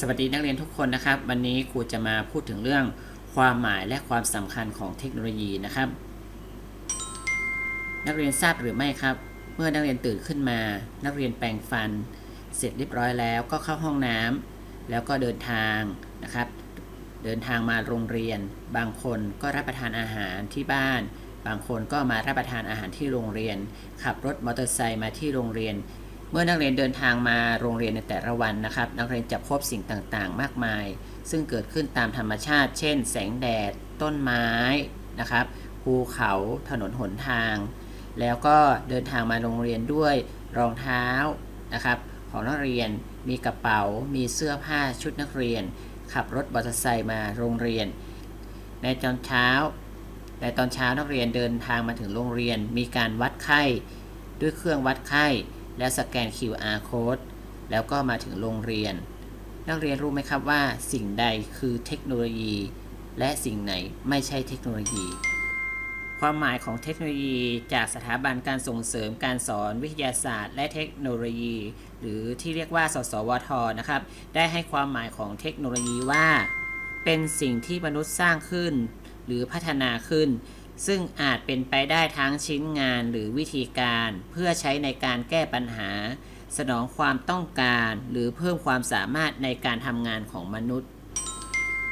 สวัสดีนักเรียนทุกคนนะครับ วันนี้ครูจะมาพูดถึงเรื่องความหมายและความสำคัญของเทคโนโลยีนะครับ นักเรียนทราบหรือไม่ครับ เมื่อนักเรียนตื่นขึ้นมา นักเรียนแปรงฟัน เสร็จเรียบร้อยแล้วก็เข้าห้องน้ำแล้วก็เดินทางนะครับ เดินทางมาโรงเรียน บางคนก็รับประทานอาหารที่บ้าน บางคนก็มารับประทานอาหารที่โรงเรียน ขับรถมอเตอร์ไซค์มาที่โรงเรียน เมื่อนักเรียนเดินทางมาโรงเรียนในแต่ละวันนะครับ นักเรียนจะพบสิ่งต่างๆ มากมาย ซึ่งเกิดขึ้นตามธรรมชาติ เช่น แสงแดด ต้นไม้นะครับ ภูเขา ถนนหนทาง แล้วก็เดินทางมาโรงเรียนด้วยรองเท้านะครับ ของนักเรียน มีกระเป๋า มีเสื้อผ้าชุดนักเรียน ขับรถมอเตอร์ไซค์มาโรงเรียน ในตอนเช้า ในตอนเช้านักเรียนเดินทางมาถึงโรงเรียน มีการวัดไข้ด้วยเครื่องวัดไข้ และสแกน QR code แล้วก็มาถึงโรงเรียน นักเรียนรู้ไหมครับว่า สิ่งใดคือเทคโนโลยี และสิ่งไหนไม่ใช่เทคโนโลยี ความหมายของเทคโนโลยีจากสถาบันการส่งเสริมการสอนวิทยาศาสตร์ และเทคโนโลยี หรือที่เรียกว่า สสวทนะครับ ได้ให้ความหมายของเทคโนโลยีว่า เป็นสิ่งที่มนุษย์สร้างขึ้น หรือพัฒนาขึ้น ซึ่งอาจเป็นไปได้ทั้งชิ้นงานหรือวิธีการเพื่อใช้ในการแก้ปัญหา สนองความต้องการหรือเพิ่มความสามารถในการทำงานของมนุษย์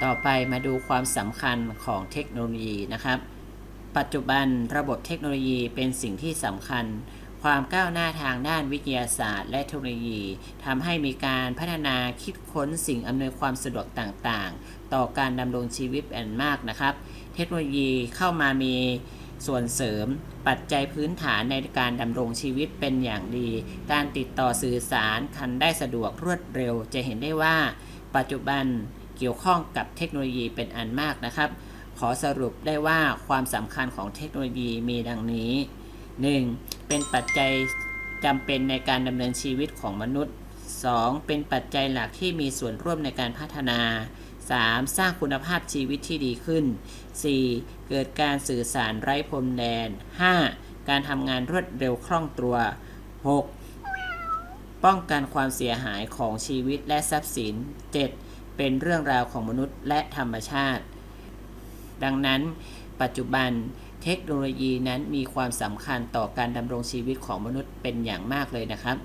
ต่อไปมาดูความสำคัญของเทคโนโลยีนะครับ ปัจจุบันระบบเทคโนโลยีเป็นสิ่งที่สำคัญ ความก้าวหน้าทางด้านวิทยาศาสตร์ และเทคโนโลยีทำให้มีการพัฒนาคิดค้นสิ่งอำนวยความสะดวกต่างๆ ต่อการดำรงชีวิตเป็นมากนะครับ เทคโนโลยีเข้ามามีส่วนเสริมปัจจัยพื้นฐานในการดำรงชีวิตเป็นอย่างดี การติดต่อสื่อสารคันได้สะดวกรวดเร็ว จะเห็นได้ว่า ปัจจุบันเกี่ยวข้องกับเทคโนโลยีเป็นอันมากนะครับ ขอสรุปได้ว่าความสำคัญของเทคโนโลยีมีดังนี้ 1. เป็นปัจจัยจำเป็นในการดำเนินชีวิตของมนุษย์ 2. เป็นปัจจัยหลักที่มีส่วนร่วมในการพัฒนา 3. สร้างคุณภาพชีวิตที่ดีขึ้น 4. เกิดการสื่อสารไร้พรมแดน 5. การทำงานรวดเร็วคล่องตัว 6. ป้องกันความเสียหายของชีวิตและทรัพย์สิน 7. เป็นเรื่องราวของมนุษย์และธรรมชาติ ดังนั้น ปัจจุบัน เทคโนโลยีนั้นมีความสำคัญต่อการดำรงชีวิตของมนุษย์เป็นอย่างมากเลยนะครับ